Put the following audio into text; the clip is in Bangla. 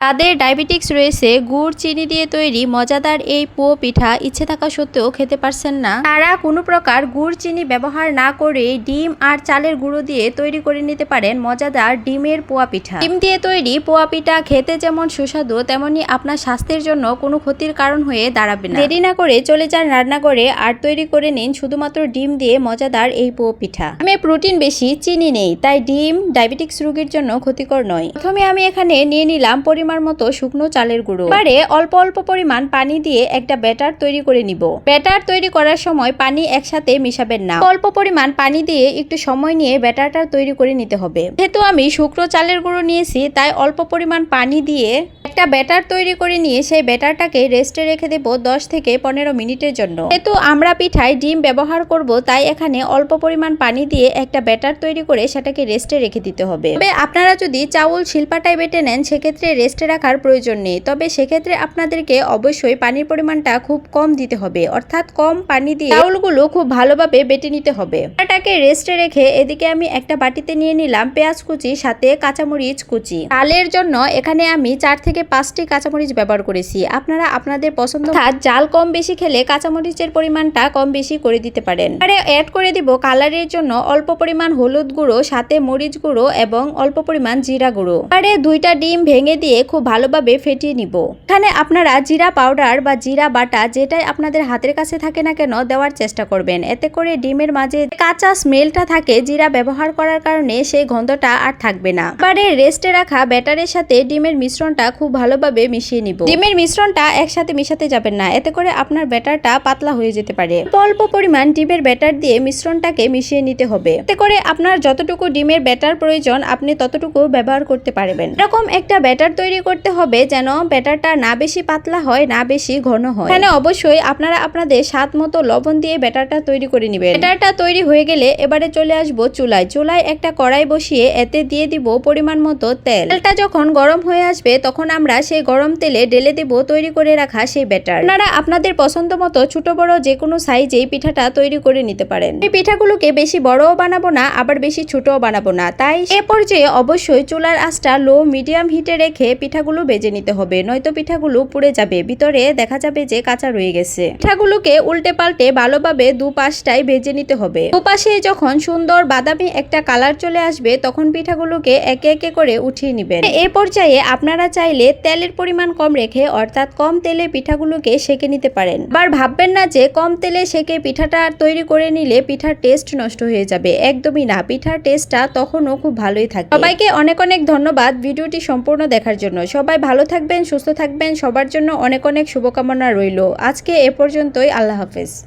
তাদের ডায়াবেটিক্স রয়েছে, গুড়, চিনি দিয়ে তৈরি মজাদার এই পো পিঠা ইচ্ছে থাকা সত্ত্বেও খেতে পারছেন না। তারা কোনো প্রকার গুড়, চিনি ব্যবহার না করে ডিম আর চালের গুঁড়ো দিয়ে তৈরি করে নিতে পারেন মজাদার ডিমের পোয়া পিঠা। ডিম দিয়ে তৈরি পোয়া পিঠা খেতে যেমন সুস্বাদু, তেমনি আপনার স্বাস্থ্যের জন্য কোনো ক্ষতির কারণ হয়ে দাঁড়াবে না। দেরি না করে চলে যান রান্নাঘরে আর তৈরি করে নিন শুধুমাত্র ডিম দিয়ে মজাদার এই পো পিঠা। আমি প্রোটিন বেশি, চিনি নেই, তাই ডিম ডায়াবেটিক্স রোগীর জন্য ক্ষতিকর নয়। প্রথমে আমি এখানে নিয়ে নিলাম পরিমাণ মতো শুকনো চালের গুঁড়ো। এবারে অল্প অল্প পরিমাণ পানি দিয়ে একটা ব্যাটার তৈরি করে নিব। ব্যাটার তৈরি করার সময় পানি একসাথে মিশাবেন না। অল্প পরিমাণ পানি দিয়ে একটু সময় নিয়ে ব্যাটারটা তৈরি করে নিতে হবে। যেহেতু আমি শুকনো চালের গুঁড়ো নিয়েছি, তাই অল্প পরিমাণ পানি দিয়ে একটা ব্যাটার তৈরি করে নিয়ে সেই ব্যাটারটাকে রেস্টে রেখে দেব দশ থেকে পনেরো মিনিটের জন্য। যেহেতু আমরা পিঠায় ডিম ব্যবহার করব, তাই এখানে অল্প পরিমাণ পানি দিয়ে একটা ব্যাটার তৈরি করে সেটাকে রেস্টে রেখে দিতে হবে। তবে আপনারা যদি চাউল শিল্পাটায় বেটে নেন, সেক্ষেত্রে রেস্টে রাখার প্রয়োজন নেই। তবে সেক্ষেত্রে আপনাদেরকে অবশ্যই পানির পরিমাণটা খুব কম দিতে হবে। অর্থাৎ কম পানি দিয়ে চাউলগুলো খুব ভালোভাবে বেটে নিতে হবে। এটাকে রেস্টে রেখে এদিকে আমি একটা বাটিতে নিয়ে নিলাম পেঁয়াজ কুচি, সাথে কাঁচামরিচ কুচি। ডালের জন্য এখানে আমি চার থেকে পাঁচটি কাঁচামরিচ ব্যবহার করেছি। আপনারা আপনাদের পছন্দ জাল কম বেশি খেলে কাঁচামরিচের পরিমাণটা কম বেশি করে দিতে পারেন। আরে অ্যাড করে দিব কালারের জন্য অল্প পরিমাণ হলুদ গুঁড়ো, সাথে মরিচ গুঁড়ো এবং অল্প পরিমাণ জিরা গুঁড়ো। আরে দুইটা ডিম ভেঙে দিয়ে খুব ভালোভাবে ফেটিয়ে নিব। এখানে আপনারা জিরা পাউডার বা জিরা বাটা যেটাই আপনাদের হাতের কাছে থাকে না কেন দেওয়ার চেষ্টা করবেন। এতে করে ডিমের মাঝে কাঁচা স্মেলটা থাকে জিরা ব্যবহার করার কারণে সেই গন্ধটা আর থাকবে না। এবারে রেস্টে রাখা ব্যাটারের সাথে ডিমের মিশ্রণটা খুব ভালোভাবে মিশিয়ে নিব। ডিমের মিশ্রণটা একসাথে মিশাতে যাবেন না, এতে করে আপনার ব্যাটারটা পাতলা হয়ে যেতে পারে। অল্প পরিমাণ ডিমের ব্যাটার দিয়ে মিশ্রণটাকে মিশিয়ে নিতে হবে। এতে করে আপনার যতটুকু ডিমের ব্যাটার প্রয়োজন, আপনি ততটুকু ব্যবহার করতে পারবেন। এরকম একটা ব্যাটার তৈরি করতে হবে যেন ব্যাটারটা না বেশি পাতলা হয় না বেশি ঘন হয়। এখানে অবশ্যই আপনারা আপনাদের স্বাদ মতো লবণ দিয়ে ব্যাটারটা তৈরি করে নেবেন। ব্যাটারটা তৈরি হয়ে গেলে এবারে চলে আসব চুলায়। চুলায় একটা কড়াই বসিয়ে এতে দিয়ে দিব পরিমাণ মতো তেল। তেলটা যখন গরম হয়ে আসবে তখন আমরা সেই গরম তেলে ঢেলে দেব তৈরি করে রাখা সেই ব্যাটার। আপনারা আপনাদের পছন্দ মতো ছোট বড় যে কোনো সাইজে পিঠাটা তৈরি করে নিতে পারেন। এই পিঠাগুলোকে বেশি বড়ও বানাবো না আবার বেশি ছোটও বানাবো না। তাই এ পর্যায়ে অবশ্যই চুলার আঁচটা লো মিডিয়াম হিটে রেখে পিঠাগুলো বেজে নিতে হবে, নয়তো পিঠাগুলো পুড়ে যাবে। ভিতরে দেখা যাবে যে কাঁচা রয়ে গেছে। পিঠাগুলোকে উল্টে পাল্টে ভালোভাবে দুপাশটাই ভেজে নিতে হবে। দুপাশে যখন সুন্দর বাদামি একটা কালার চলে আসবে, তখন পিঠাগুলোকে একে একে করে উঠিয়ে নেবেন। এ পর্যায়ে আপনারা চাইলে তেলের পরিমাণ কম রেখে, অর্থাৎ কম তেলে পিঠাগুলোকে সেকে নিতে পারেন। আবার ভাববেন না যে কম তেলে সেকে পিঠাটা তৈরি করে নিলে পিঠার টেস্ট নষ্ট হয়ে যাবে। একদমই না, পিঠার টেস্টটা তখনও খুব ভালোই থাকে। সবাইকে অনেক অনেক ধন্যবাদ। ভিডিওটি সম্পূর্ণ দেখার জন্য। সবাই ভালো থাকবেন, সুস্থ থাকবেন, সবার জন্য অনেক অনেক শুভকামনা রইল। আজকে এ পর্যন্তই, আল্লাহ হাফেজ।